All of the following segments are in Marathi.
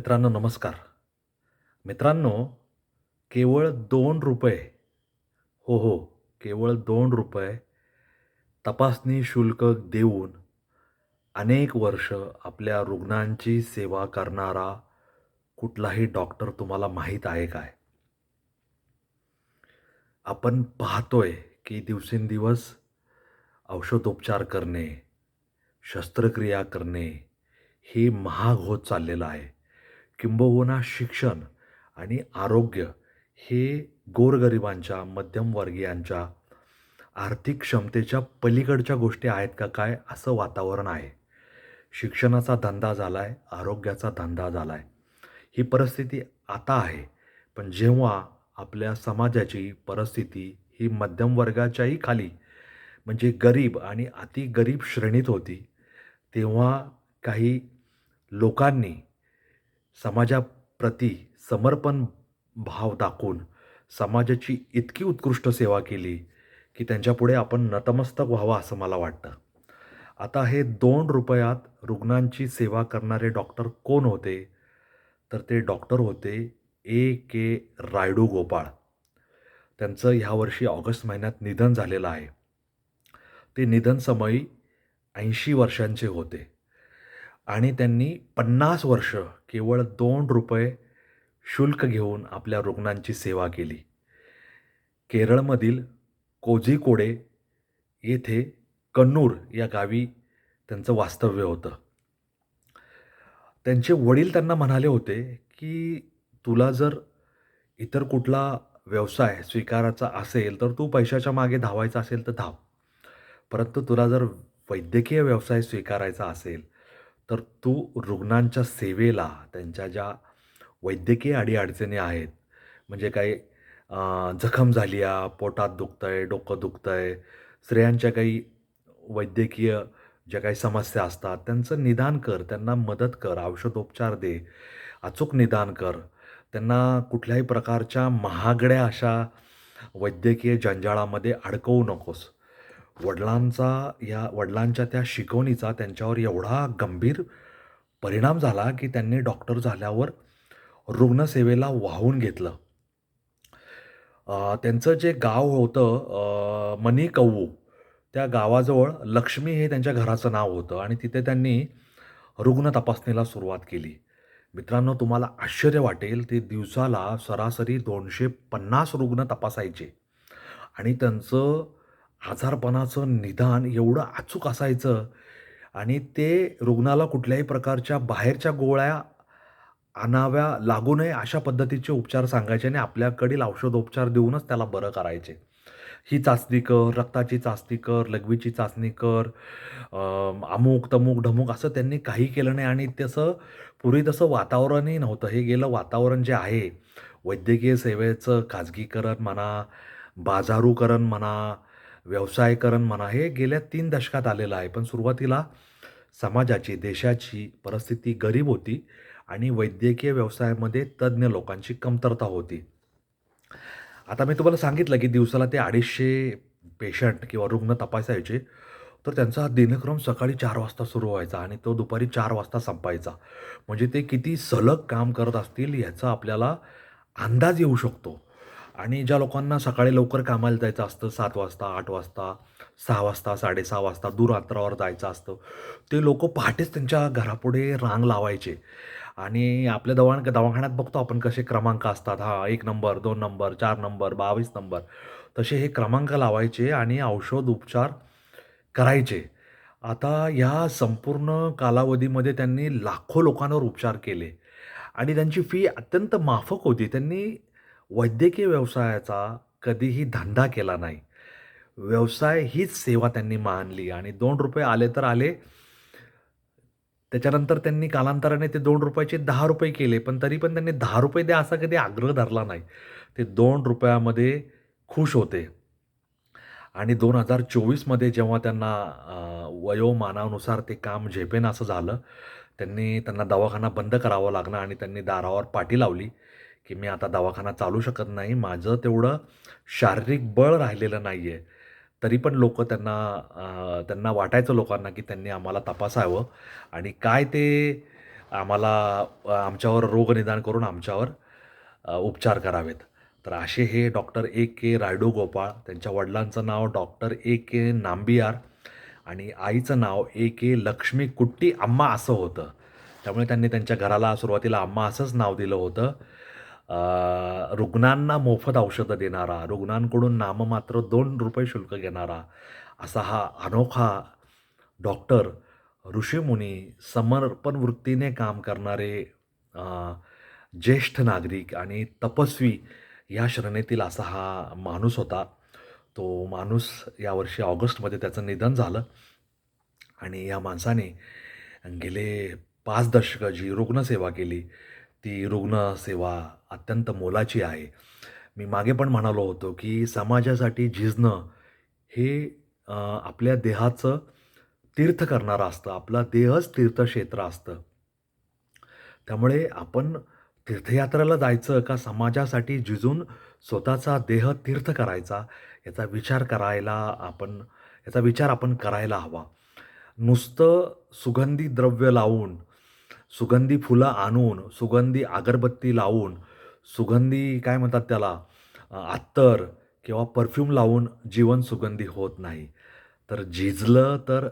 मित्रांनो नमस्कार. मित्रांनो केवळ दोन रुपये हो हो केवळ दोन रुपये तपासणी शुल्क देऊन अनेक वर्ष आपल्या रुग्णांची सेवा करणारा कुठलाही डॉक्टर तुम्हाला माहीत आहे काय? आपण पाहतोय की दिवसेंदिवस औषधोपचार करणे शस्त्रक्रिया करणे हे महाग होत चाललेलं आहे. किंबहुना शिक्षण आणि आरोग्य हे गोरगरिबांच्या मध्यमवर्गीयांच्या आर्थिक क्षमतेच्या पलीकडच्या गोष्टी आहेत का काय असं वातावरण आहे. शिक्षणाचा धंदा झाला आहे आरोग्याचा धंदा झाला आहे ही परिस्थिती आता आहे पण जेव्हा आपल्या समाजाची परिस्थिती ही मध्यमवर्गाच्याही खाली म्हणजे गरीब आणि अति गरीब श्रेणीत होती तेव्हा काही लोकांनी समाजाप्रती समर्पण भाव दाखवून समाजाची इतकी उत्कृष्ट सेवा केली की त्यांच्यापुढे आपण नतमस्तक व्हावं असं मला वाटतं. आता हे दोन रुपयात रुग्णांची सेवा करणारे डॉक्टर कोण होते? तर ते डॉक्टर होते ए के रायडू गोपाळ. त्यांचं ह्या वर्षी ऑगस्ट महिन्यात निधन झालेलं आहे. ते निधन समयी ऐंशी वर्षांचे होते. आणि त्यांनी पन्नास वर्ष केवळ दोन रुपये शुल्क घेऊन आपल्या रुग्णांची सेवा केली. केरळमधील कोझिकोडे येथे कन्नूर या गावी त्यांचं वास्तव्य होतं. त्यांचे वडील त्यांना म्हणाले होते की तुला जर इतर कुठला व्यवसाय स्वीकारायचा असेल तर तू पैशाच्या मागे धावायचा असेल तर धाव. परंतु तुला जर वैद्यकीय व्यवसाय स्वीकारायचा असेल तर तू रुग्णांच्या सेवेला त्यांच्या ज्या वैद्यकीय अडीअडचणी आहेत म्हणजे काही जखम झाली आहे पोटात दुखतं आहे डोकं दुखतं आहे स्त्रियांच्या काही वैद्यकीय ज्या काही समस्या असतात त्यांचं निदान कर त्यांना मदत कर औषधोपचार दे अचूक निदान कर. त्यांना कुठल्याही प्रकारच्या महागड्या अशा वैद्यकीय जंजाळामध्ये अडकवू नकोस. वडिलांचा या वडिलांच्या त्या शिकवणीचा त्यांच्यावर एवढा गंभीर परिणाम झाला की त्यांनी डॉक्टर झाल्यावर रुग्णसेवेला वाहून घेतलं. त्यांचं जे गाव होतं मनी कव्वू त्या गावाजवळ लक्ष्मी हे त्यांच्या घराचं नाव होतं आणि तिथे त्यांनी रुग्ण तपासणीला सुरुवात केली. मित्रांनो तुम्हाला आश्चर्य वाटेल ते दिवसाला सरासरी दोनशे पन्नास रुग्ण तपासायचे आणि त्यांचं आजारपणाचं निदान एवढं अचूक असायचं. आणि ते रुग्णाला कुठल्याही प्रकारच्या बाहेरच्या गोळ्या आणाव्या लागू नये अशा पद्धतीचे उपचार सांगायचे आणि आपल्याकडील औषधोपचार देऊनच त्याला बरं करायचे. ही चाचणी कर रक्ताची चाचणी कर लघवीची चाचणी कर अमुक तमुक ढमुक असं त्यांनी काही केलं नाही आणि तसं पूर्वी तसं वातावरणही नव्हतं. हे गेलं वातावरण जे आहे वैद्यकीय सेवेचं खाजगीकरण म्हणा बाजारूकरण म्हणा व्यवसायकरण म्हणा हे गेल्या तीन दशकात आलेलं आहे. पण सुरुवातीला समाजाची देशाची परिस्थिती गरीब होती आणि वैद्यकीय व्यवसायामध्ये तज्ज्ञ लोकांची कमतरता होती. आता मी तुम्हाला सांगितलं की दिवसाला ते अडीचशे पेशंट किंवा रुग्ण तपासायचे तर त्यांचा दिनक्रम सकाळी चार वाजता सुरू व्हायचा आणि तो दुपारी चार वाजता संपायचा. म्हणजे ते किती सलग काम करत असतील ह्याचा आपल्याला अंदाज येऊ शकतो. आणि ज्या लोकांना सकाळी लवकर कामाला जायचं असतं सात वाजता आठ वाजता सहा वाजता साडेसहा वाजता दूर अंतरावर जायचं असतं ते लोक पहाटेच त्यांच्या घरापुढे रांग लावायचे. आणि आपल्या दवा दवाखान्यात बघतो आपण कसे क्रमांक असतात. हा एक नंबर दोन नंबर चार नंबर बावीस नंबर तसे हे क्रमांक लावायचे आणि औषध उपचार करायचे. आता ह्या संपूर्ण कालावधीमध्ये त्यांनी लाखो लोकांवर उपचार केले. आणि त्यांची फी अत्यंत माफक होती. त्यांनी वैद्यकीय व्यवसायाचा कधीही धंदा केला नाही. व्यवसाय हीच सेवा त्यांनी मानली आणि दोन रुपये आले तर आले. त्याच्यानंतर त्यांनी कालांतराने ते दोन रुपयाचे दहा रुपये केले पण तरी पण त्यांनी दहा रुपये द्या असा कधी आग्रह धरला नाही. ते दोन रुपयामध्ये खुश होते. आणि दोन हजार चोवीसमध्ये जेव्हा त्यांना वयोमानानुसार ते काम झेपेन असं झालं त्यांनी त्यांना दवाखाना बंद करावा लागला आणि त्यांनी दारावर पाठी लावली. की मी आता दवाखाना चालू शकत नाही माझं तेवढं शारीरिक बळ राहिलेलं नाही आहे तरी पण लोक त्यांना त्यांना वाटायचं लोकांना की त्यांनी आम्हाला तपासावं आणि काय ते आम्हाला आमच्यावर रोगनिदान करून आमच्यावर उपचार करावेत. तर असे हे doctor A K Raidu Gopal त्यांच्या वडिलांचं नाव डॉक्टर ए के नांबियार आणि आईचं नाव ए के लक्ष्मी कुट्टी अम्मा असं होतं. त्यामुळे त्यांनी त्यांच्या घराला सुरुवातीला अम्मा असंच नाव दिलं होतं. रुग्णांना मोफत औषधं देणारा रुग्णांकडून नाममात्र दोन रुपये शुल्क घेणारा असा हा अनोखा डॉक्टर ऋषीमुनी समर्पण वृत्तीने काम करणारे ज्येष्ठ नागरिक आणि तपस्वी या श्रेणीतील असा हा माणूस होता. तो माणूस यावर्षी ऑगस्टमध्ये त्याचं निधन झालं आणि या माणसाने गेले पाच दशकं जी रुग्णसेवा केली ती रुग्णसेवा अत्यंत मोलाची आहे. मी मागे पण म्हणालो होतो की समाजासाठी झिजणं हे आपल्या देहाचं तीर्थ करणारं असतं. आपला देहच तीर्थक्षेत्र असतं. त्यामुळे आपण तीर्थयात्रेला जायचं का समाजासाठी झिजून स्वतःचा देह तीर्थ करायचा याचा विचार करायला आपण याचा विचार आपण करायला हवा. नुसतं सुगंधी द्रव्य लावून सुगंधी फुलं आणून सुगंधी अगरबत्ती लावून सुगंधी काय म्हणतात त्याला? अत्तर किंवा परफ्यूम लावून जीवन सुगंधी होत नाही. तर झिजलं तर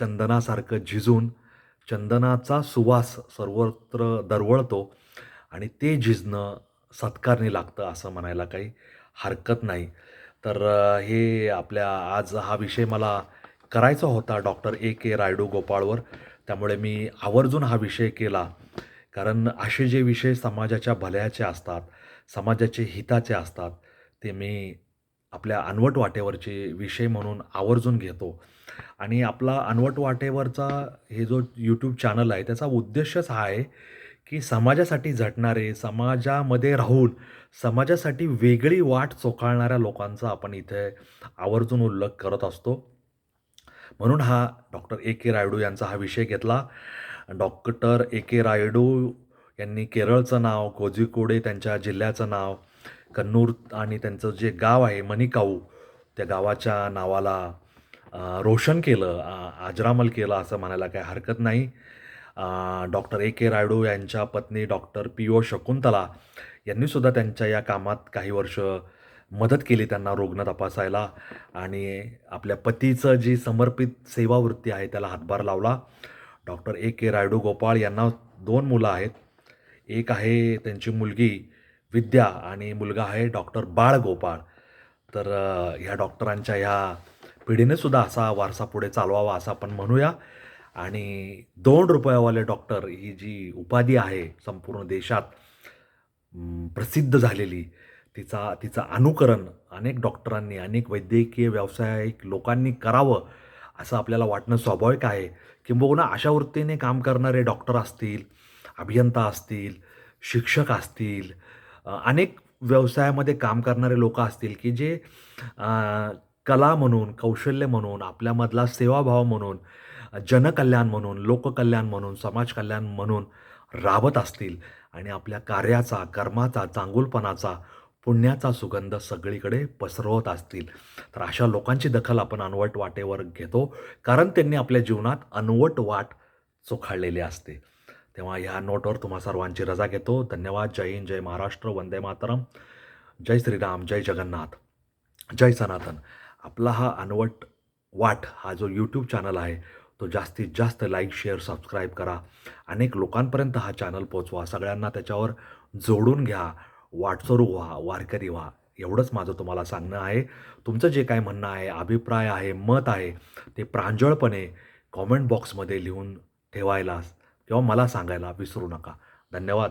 चंदनासारखं झिजून चंदनाचा सुवास सर्वत्र दरवळतो आणि ते झिजणं सत्कारणी लागतं असं म्हणायला काही हरकत नाही. तर हे आपल्या आज हा विषय मला करायचा होता डॉक्टर ए के रायडू गोपाळवर. त्यामुळे मी आवर्जून हा विषय केला. कारण असे जे विषय समाजाच्या भल्याचे असतात समाजाचे हिताचे असतात ते मी आपल्या अनवट वाटेवरचे विषय म्हणून आवर्जून घेतो. आणि आपला अनवट वाटेवरचा हे जो यूट्यूब चॅनल आहे त्याचा उद्देशच हा आहे की समाजासाठी झटणारे समाजामध्ये राहून समाजासाठी वेगळी वाट चोखाळणाऱ्या लोकांचा आपण इथे आवर्जून उल्लेख करत असतो. म्हणून हा डॉक्टर ए के रायडू यांचा हा विषय घेतला. डॉक्टर ए के रायडू यांनी केरळचं नाव कोझिकोडे त्यांच्या जिल्ह्याचं नाव कन्नूर आणि त्यांचं जे गाव आहे मणिकाऊ त्या गावाच्या नावाला रोशन केलं आजरामल केलं असं म्हणायला काही हरकत नाही. डॉक्टर ए के रायडू यांच्या पत्नी डॉक्टर पी ओ शकुंतला यांनीसुद्धा त्यांच्या या कामात काही वर्ष मदत केली त्यांना रुग्ण तपासायला. आणि आपल्या पतीचं जी समर्पित सेवावृत्ती आहे त्याला हातभार लावला. Doctor A K Raidu Gopal यांना दोन मुलं आहेत. एक आहे त्यांची मुलगी विद्या आणि मुलगा आहे डॉक्टर बाळ गोपाळ. तर ह्या डॉक्टरांच्या ह्या पिढीनेसुद्धा असा वारसा पुढे चालवावा असं आपण म्हणूया. आणि दोन रुपयावाले डॉक्टर ही जी उपाधी आहे संपूर्ण देशात प्रसिद्ध झालेली तिचा तिचं अनुकरण अनेक डॉक्टरांनी अनेक वैद्यकीय व्यावसायिक लोकांनी करावं असं आपल्याला वाटणं स्वाभाविक आहे. किंबहुना अशा वृत्तीने काम करणारे डॉक्टर असतील अभियंता असतील शिक्षक असतील अनेक व्यवसायामध्ये काम करणारे लोक असतील की जे कला म्हणून कौशल्य म्हणून आपल्यामधला सेवाभाव म्हणून जनकल्याण म्हणून लोककल्याण म्हणून समाजकल्याण म्हणून राबत असतील आणि आपल्या कार्याचा कर्माचा चांगुलपणाचा पुण्याचा सुगंध सगळीकडे पसरवत असतील. तर अशा लोकांची दखल आपण अनवट वाटेवर घेतो कारण त्यांनी आपल्या जीवनात अनवट वाट चोखाळलेली असते. तेव्हा ह्या नोटवर तुम्हा सर्वांची रजा घेतो. धन्यवाद. जय हिंद जय महाराष्ट्र. वंदे मातरम. जय श्रीराम जय जगन्नाथ. जय सनातन. आपला हा अनवट वाट हा जो यूट्यूब चॅनल आहे तो जास्तीत जास्त लाईक शेअर सबस्क्राईब करा. अनेक लोकांपर्यंत हा चॅनल पोचवा सगळ्यांना त्याच्यावर जोडून घ्या. वाटसरू व्हा वारकरी व्हा. एवढंच माझं तुम्हाला सांगणं आहे. तुमचं जे काय म्हणणं आहे अभिप्राय आहे मत आहे ते प्रांजळपणे कॉमेंट बॉक्समध्ये लिहून ठेवायला किंवा मला सांगायला विसरू नका. धन्यवाद.